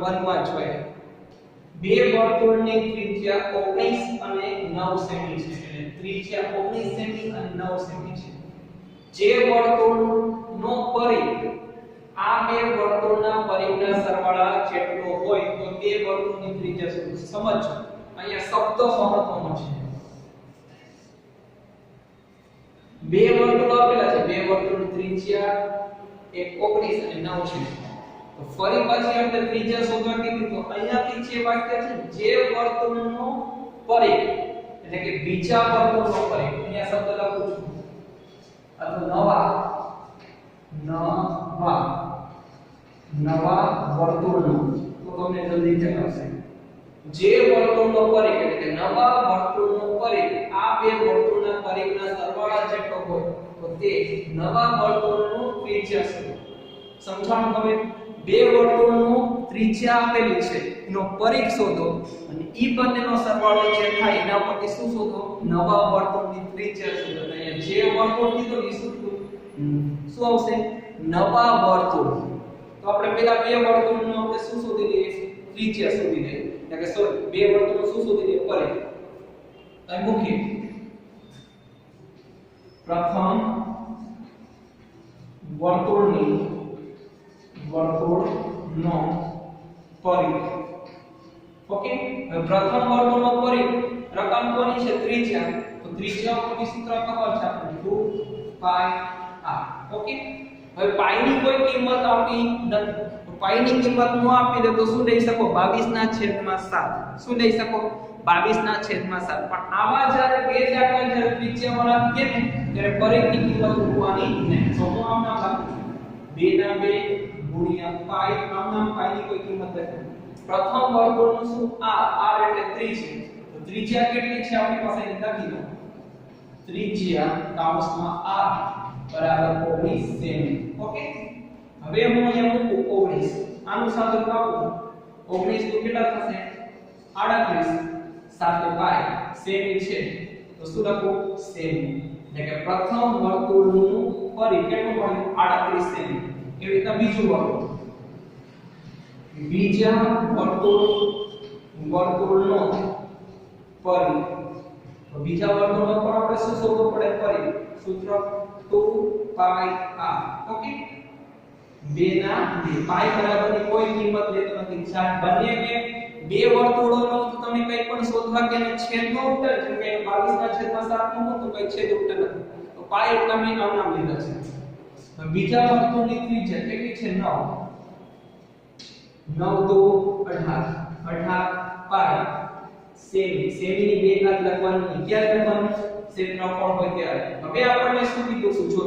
1 માં જોઈએ બે વર્તુળની ત્રિજ્યા 19 અને 9 સેમી છે. એટલે ત્રિજ્યા 19 સેમી અને 9 સેમી છે. જે વર્તુળનો પરિઘ આ બે વર્તુળના પરિઘના સરવાળા જેટલો હોય તો તે વર્તુળની ત્રિજ્યા શું? સમજો. અહીંયા શબ્દ મહત્વનો છે. બે વર્તુળો આપેલા છે. બે વર્તુળની ત્રિજ્યા એક 19 અને 9 છે તો ફરી પાછી આપણે ત્રિજ્યા શોધવા કીધી તો અહીંયાથી જે વાક્ય છે જે વર્તુળનો પરિઘ, એટલે કે બીજા વર્તુળનો પરિઘ અહીંયા શબ્દ લખું છું. અથવા નવા નવા નવા વર્તુળનો તો તમને જલ્દી જણાવશે. જે વર્તુળનો પરિઘ, એટલે કે નવા વર્તુળનો પરિઘ, આ બે વર્તુળના પરિઘના સરવાળા જેટલો હોય, તો તે નવા વર્તુળનું ત્રિજ્યા શોધો સમજાણું હવે બે વર્તુળનું ત્રિજ્યા આપેલી છે. એનો પરિઘ શોધો અને ઈ બંનેનો સરવાળો જે થાય એના પરથી શું શોધો? નવા વર્તુળની ત્રિજ્યા શોધો. અહીંયા જે વર્તુળ કીધો એ શું? શું આવશે? નવા વર્તુળ. તો આપણે પેલા બે વર્તુળનું આપણે શું શોધી લઈએ? ત્રિજ્યા શોધી લઈએ. એટલે કે સોરી બે વર્તુળનું શું શોધી લઈએ? પરિઘ. અહીં મૂકીએ. પ્રથમ વર્તુળની વર્તુળનો પરિઘ. ઓકે હવે પ્રથમ વર્તુળનો પરિઘ. રકમ કોની છે? ત્રિજ્યા. તો ત્રિજ્યા કોની સૂત્ર ખબર છે આપણે 2 પાઈ r ઓકે હવે પાઈ ની કોઈ કિંમત આપી નથી. તો પાઈ ની કિંમત ન આપી દે તો શું લઈ શકો? 22 ના છેદમાં 7 શું લઈ શકો? 22 ના છેદમાં 7 પણ આવા જ્યારે બે દાખલા જ્યારે ત્રિજ્યા વાળા કે ને ત્યારે પરિઘની કિંમત મૂકવાની નહીં. તો હું આમ ના લખું 2 ના 2 ગુણ્યા પાઈ આમ નામ પાઈ ની કોઈ કિંમત નથી. પ્રથમ વર્તુળનું શું? r r એટલે 3 છે તો ત્રિજ્યા કેટલી છે આપણી પાસે? લખી દો ત્રિજ્યા કૌંસમાં r બરાબર 19 સેમી. ઓકે? હવે હું અહીંયા મૂકું 19 આનું સાદું કાપું. 19 તો કેટલા થશે? 38 સાથે પાઈ સેમી છે. તો શું લખું? સેમી. એટલે કે પ્રથમ વર્તુળનું પરિઘ કેટલું મળ્યું? 38 સેમી. એવી રીતના બીજું વર્તુળ બીજા વર્તુળ, વર્તુળનો પરિઘ બીજા વર્તુળનો પણ આપણે શું શોધવું પડે? પરિઘ સૂત્ર 2 પાઈ r ઓકે? બે ના બે. પાઈ બરાબરની કોઈ કિંમત લેતો નથી. સાત બંને કે બે વર્તુળોનો તમે કંઈ પણ શોધવા કે છેદનો ઉત્તર જો કે 22 ના છેદમાં 7 નો તો કંઈ છેદ ઉત્તર નથી. તો પાઈ એટલે મેં નામ લીધા છે બીજા વર્તુળની ત્રિજ્યા કેટલી છે 9 9 દો 18 18 પાઈ સેમી સેમીની બે ઘાત લખવાની ક્યારે લખવાનું ક્ષેત્રફળ હોય ત્યારે? હવે આપણને શું કીધું શું જો,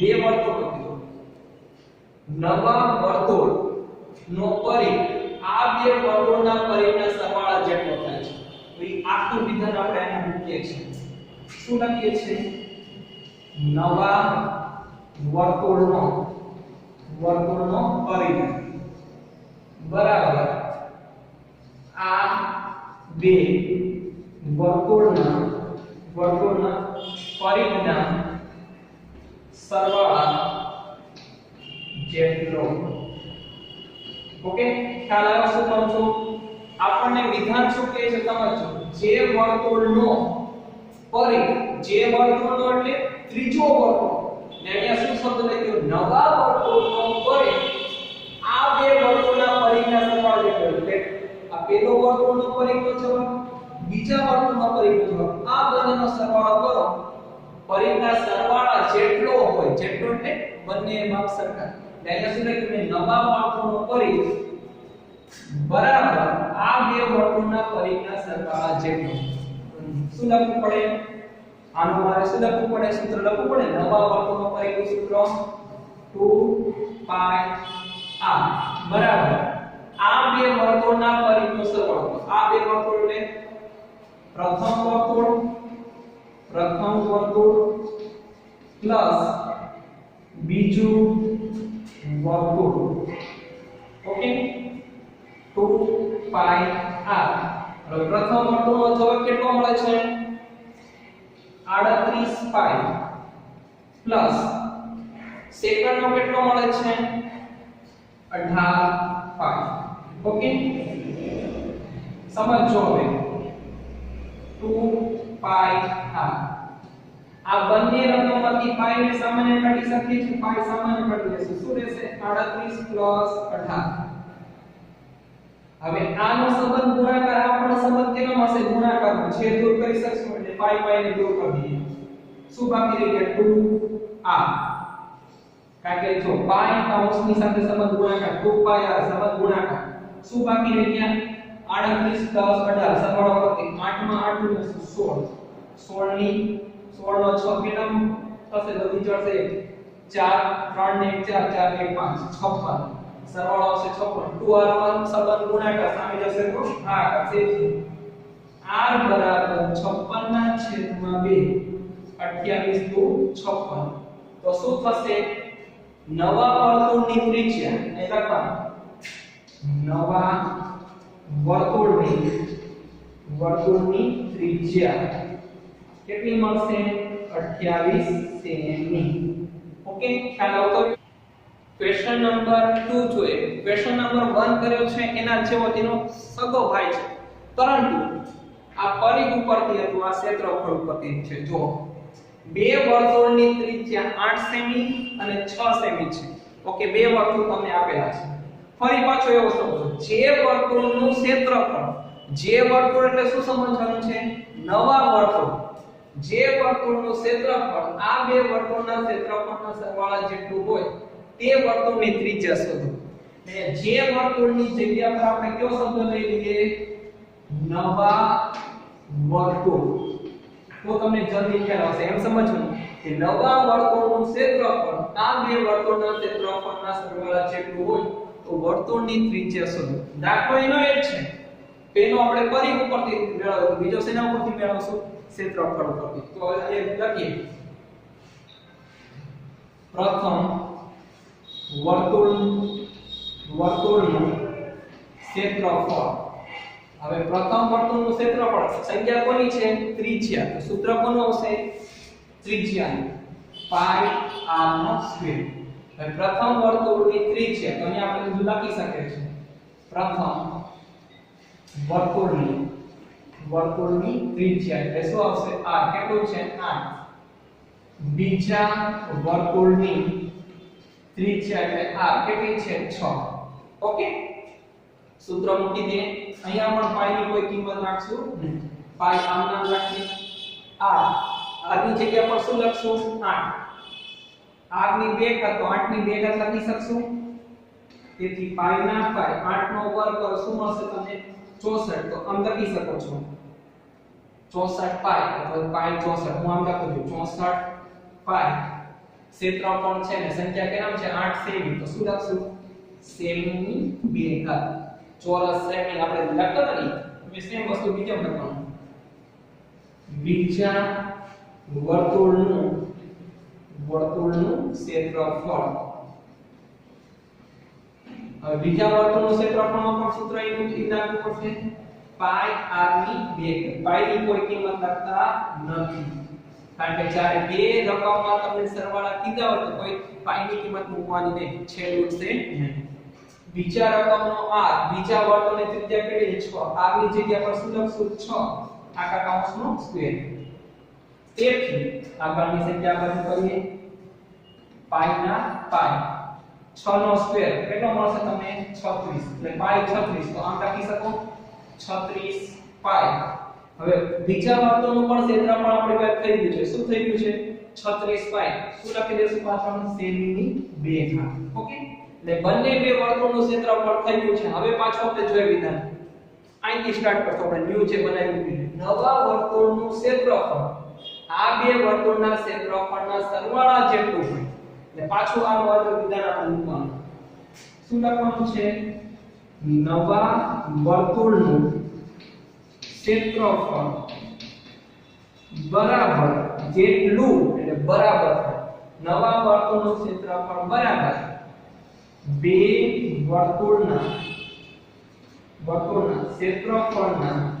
બે વર્તુળ કીધું. નવા વર્તુળ નો પરિઘ આ બે વર્તુળના પરિઘના સરવાળા જેટલો થાય છે. તો એ આખું વિધાન આપણે આને મૂકીએ છીએ. શું લખીએ છીએ? નવા વર્તુળનો વર્તુળનો પરિઘ બરાબર. આ બે વર્તુળના વર્તુળના પરિઘના સરવાળા જેટલો. ઓકે? ખ્યાલ આવે શું કહું છું? આપણને વિધાન શું કહે છે સમજો જે વર્તુળનો પરિઘ જે વર્તુળનો એટલે ત્રીજો વર્તુળ ને અહીંયા શું શબ્દ લખ્યો નવા વર્તુળનો પરિઘ આ બે વર્તુળના પરિઘના સરવાળો જેટલો એટલે આ પેલો વર્તુળનો પરિઘનો જવાબ બીજા વર્તુળનો પરિઘનો જવાબ આ બંનેનો સરવાળો કરો. પરિઘના સરવાળા જેટલો હોય, જેટલો એટલે બંને માપ સરખા. એટલે અહીંયા શું લખ્યું? નવા વર્તુળનો પરિઘ બરાબર આ બે વર્તુળના પરિઘના સરવાળા જેટલો શું લખવું પડે? આનું મારે શું લખવું પડે? સૂત્ર લખવું પડે? નવા વર્તુળનો સૂત્ર 2 pi r. બરાબર. આ બે વર્તુળના પરિઘનો સરવાળો. આ બે વર્તુળને પ્રથમ વર્તુળ પ્રથમ વર્તુળ પ્લસ બીજું વર્તુળ. Okay 2 pi r. હવે પ્રથમ વર્તુળનો જવાબ કેટલો મળે છે? 38 પાઈ પ્લસ સેકન્ડનો કેટલો મળે છે? અઢાર પાઈ ઓકે સમજો હવે. 2 પાઈ r આ બંને રકમમાંથી પાઈ ને સામાન્ય કાઢી શકીએ છીએ. પાઈ સામાન્ય કાઢી લેશું. શું રહેશે? 38 18 હવે આનો સંબંધ ગુણાકાર આ પણ સંબંધ કેનો હશે ગુણાકારનો. છે દૂર કરી શકશું એટલે પાઈ પાઈ ને દૂર કરી દઈએ. શું બાકી રહી ગયા? 2 r કારણ કે જો પાઈ કૌંસની સાથે સંબંધ ગુણાકાર 2 પાઈ r સંબંધ ગુણાકાર શું બાકી રહી ગયા 38 10 18 સરવાળો કરતી 8 માં 8 નું 16 16 ની 16 નો 6 કેટલા થશે તો વિચારશે 4 3 ને 1 4 4 ને 5 56 સરવાળો આવશે 56 2r માં સંબંધ ગુણાકાર સામે જશે તો આ કરશે r બરાબર 56 ના છેદમાં 2 28 દુ 56 તો શું થશે નવા વર્તુળની ત્રિજ્યા, એ લખવાનું. નવા વર્તુળની વર્તુળની ત્રિજ્યા. કેટલી મળશે? 28 સેમી. ઓકે ખ્યાલ આવતો ક્વેશ્ચન નંબર 2 જોઈએ. ક્વેશ્ચન નંબર 1 કર્યો છે, એના જેવો તેનો સગો ભાઈ છે. પરંતુ, આ પરિઘ ઉપરથી હતું આ ક્ષેત્રફળ ઉપરથી છે. જો બે વર્તુળની ત્રિજ્યા 8 સેમી અને 6 સેમી છે. ઓકે બે વર્તુળ તમને આપેલા છે. ફરી પાછો એવો સમજો જે વર્તુળનું ક્ષેત્રફળ, જે વર્તુળ એટલે શું સમજવાનું છે? નવા વર્તુળ. જે વર્તુળનું ક્ષેત્રફળ, આ બે વર્તુળના ક્ષેત્રફળના સરવાળા જેટલું હોય, તે વર્તુળની ત્રિજ્યા શોધો. અને જે વર્તુળની જગ્યા પર આપણે કયો શબ્દ લઈ લઈએ? નવા વર્તુળ. તો તમને જલ્દી ખ્યાલ આવશે, એમ સમજવાનું કે નવા વર્તુળનું ક્ષેત્રફળ, આ બે વર્તુળના ક્ષેત્રફળના સરવાળા જેટલું હોય તો વર્તુળની ત્રિજ્યા શોધો દાખલો એનો એ છે પેનો આપણે પરિઘ ઉપરથી મેળવ્યો બીજો શેના ઉપરથી મેળવશું? ક્ષેત્રફળ ઉપરથી. તો એ લખીએ. પ્રથમ વર્તુળ વર્તુળનું ક્ષેત્રફળ. હવે પ્રથમ વર્તુળનું ક્ષેત્રફળ સંખ્યા કોની છે? ત્રિજ્યા. તો સૂત્ર કોનું આવશે? ત્રિજ્યા પાઈ r નો સ્ક્વેર. હવે પ્રથમ વર્તુળની ત્રિજ્યા, તો અહીંયા આપણે બધું લખી શકે છે પ્રથમ વર્તુળની વર્તુળની ત્રિજ્યા એટલે શું આવશે? r કેટલું છે? 8 બીજા વર્તુળની ત્રિજ્યા એટલે r કેટલી છે? 6 ઓકે? સૂત્ર મૂકી દે. અહીંયા પણ પાઈ ની કોઈ કિંમત નહીં પાઈ આમ નામ રાખીએ આ આની જગ્યા પર શું લખશું? 8 r ની બે ઘાત તો 8 ની 2 ઘાત લખી શકશું? તેથી પાઈ ના પાઈ 8 નો વર્ગ શું મળશે તમને? 64 તો આમ લખી શકો છો. 64 પાઈ અથવા પાઈ 64 હું આમ લખું છું. 64 પાઈ ક્ષેત્રફળ છે ને, સંખ્યા કેનામ છે? 8 સેમી. તો શું લખશું? સેમી ની બે ઘાત ચોરસ સેમી આપણે લખતા હતા હવે સેમ વસ્તુ બીજા લખવાનું. બીજા વર્તુળનું વર્તુળનું ક્ષેત્રફળ. હવે બીજા વર્તુળનું ક્ષેત્રફળમાં પણ સૂત્ર એનું જ નાખવું પડશે. પાઈ r ની બે પાઈ ની કોઈ કિંમત લખતા નથી. કારણ કે જ્યારે બે રકમમાં તમને સરવાળા કીધા હોય તો કોઈ પાઈ ની કિંમત મૂકવાની નહીં છેદ ઉઠશે નહીં બીજા રકમનો r બીજા વર્તુળની ત્રિજ્યા કેટલી છે 6 r ની જગ્યા પર શું લખશું 6 આખા કૌંસનો સ્ક્વેર તેથી આગળની સંખ્યા આપણે કરીએ પાઈ ના પાઈ 6 નો સ્ક્વેર કેટલો મળશે તમને 36 એટલે પાઈ 36 તો આમ લખી શકો 36 પાઈ હવે બીજા વર્તુળનું પણ ક્ષેત્રફળ આપણે વાત થઈ ગયું છે શું થઈ ગયું છે 36 પાઈ શું લખી દેશું પાછળ સેમીની 2 ઘાત ઓકે એટલે બંને બે વર્તુળનું ક્ષેત્રફળ થઈ ગયું છે. હવે પાછું આપણે જોઈ વિધાન. અહીંથી સ્ટાર્ટ કરતો આપણે ન્યુ છે બનાવ્યું નવા વર્તુળનું ક્ષેત્રફળ. આ બે વર્તુળના ક્ષેત્રફળના સરવાળા જેટલું હોય. એટલે પાછું આ વર્તુળ વિધાન આપણે મૂકવાનું. શું લખવાનું છે? નવા વર્તુળનું ક્ષેત્રફળ બરાબર જેટલું, એટલે બરાબર. નવા વર્તુળનું ક્ષેત્રફળ બરાબર. બે વર્તુળના વર્તુળના ક્ષેત્રફળના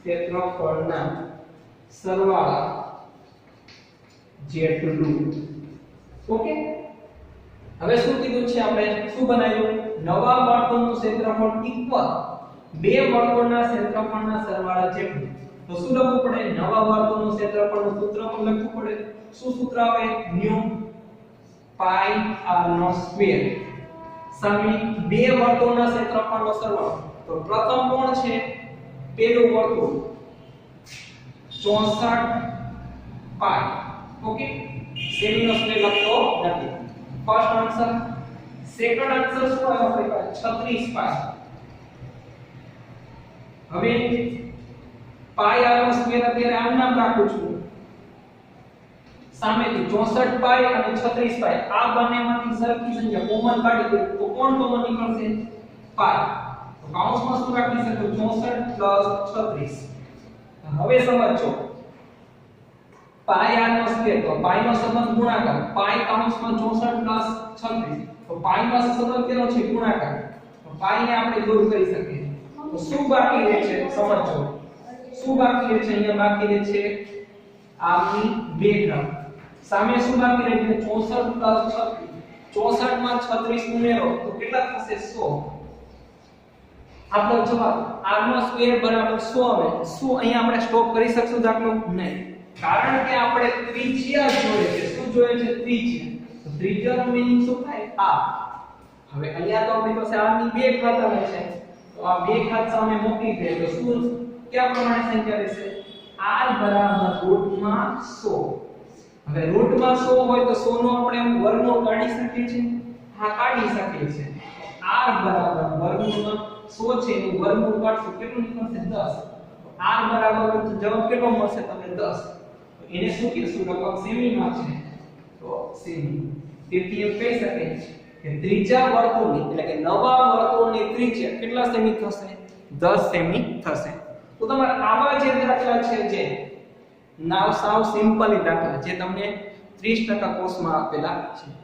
ક્ષેત્રફળના સરવાળા જેટલું. ઓકે? હવે શું કીધું છે આપણે? શું બનાવ્યું? નવા વર્તુળનું ક્ષેત્રફળ ઇક્વલ બે વર્તુળના ક્ષેત્રફળના સરવાળા જેટલું. તો શું લખવું પડે? નવા વર્તુળનું ક્ષેત્રફળનું સૂત્ર પણ લખવું પડે. શું સૂત્ર આવે? ન્યુ પાઈ આર નો સ્ક્વેર. સામે બે વર્તુળના ક્ષેત્રફળનો સરવાળો તો પ્રથમ કોણ છે? પેલું વર્તુળ. 64 પાઈ ઓકે? સેમીનો સ્ક્વેર લખતો નથી. ફર્સ્ટ આન્સર સેકન્ડ આન્સર શું આવ્યો આપણી પાસે? 36 પાઈ હવે પાઈ આનો સ્ક્વેર અત્યારે આમ નામ રાખું છું. સામેથી 64 પાઈ અને 36 પાઈ આ બંનેમાંથી સરખી સંખ્યા કોમન કાઢી દે તો કોણ કોમન નીકળશે? પાઈ તો કૌંસમાં શું રાખી શકો 64 36 હવે સમજો. પાઈ આનો સ્ક્વેર તો પાઈ નો સંબંધ ગુણાકાર. પાઈ કૌંસમાં 64 36 તો પાઈ નો સંબંધ કેનો છે? ગુણાકાર. તો પાઈ ને આપણે દૂર કરી શકીએ. તો શું બાકી રહે છે? સમજો. શું બાકી રહે છે? અહીંયા બાકી રહે છે? આમની બે ઘાત સામે શું બાકી રહે છે? 64 36 64 માં 36 ઉમેરો, તો કેટલા થશે? 100 આપણો જવાબ r નો સ્ક્વેર બરાબર 100 આવે. શું અહીંયા આપણે સ્ટોપ કરી શકશું દાખલો? નહીં. કારણ કે આપણે ત્રિજ્યા જોઈએ છે. શું જોઈએ છે? ત્રિજ્યા. તો ત્રિજ્યાનો મીનિંગ શું થાય? આ. હવે અહીંયા તો આપણી પાસે r ની બે ઘાત આવે છે. તો આ બે ઘાત સામે મૂકી દે. તો શું? કયા પ્રમાણે સંખ્યા રહેશે? r બરાબર રૂટમાં 100 હવે રૂટમાં 100 હોય તો 100 નો આપણે એમ વર્ગમૂળ કાઢી શકીએ છીએ? હા, કાઢી શકીએ છીએ. r બરાબર વર્ગમૂળમાં 100 છે, એનું વર્ગમૂળ કાઢશું. કેટલું નીકળશે? 10 r બરાબર જવાબ કેટલો મળશે તમને? 10 તો એને શું કહેશું? રકમ સેમીમાં છે. તો સેમી. તેથી એમ કહી શકાય કે ત્રિજ્યા વર્તુળની, એટલે કે નવા વર્તુળની ત્રિજ્યા કેટલા સેમી થશે? 10 સેમી થશે. તો તમારા આવા જે દાખલા છે જે નાવ સાવ સિમ્પલ દાખલા જે તમને 30% કોર્સમાં આપેલા છે.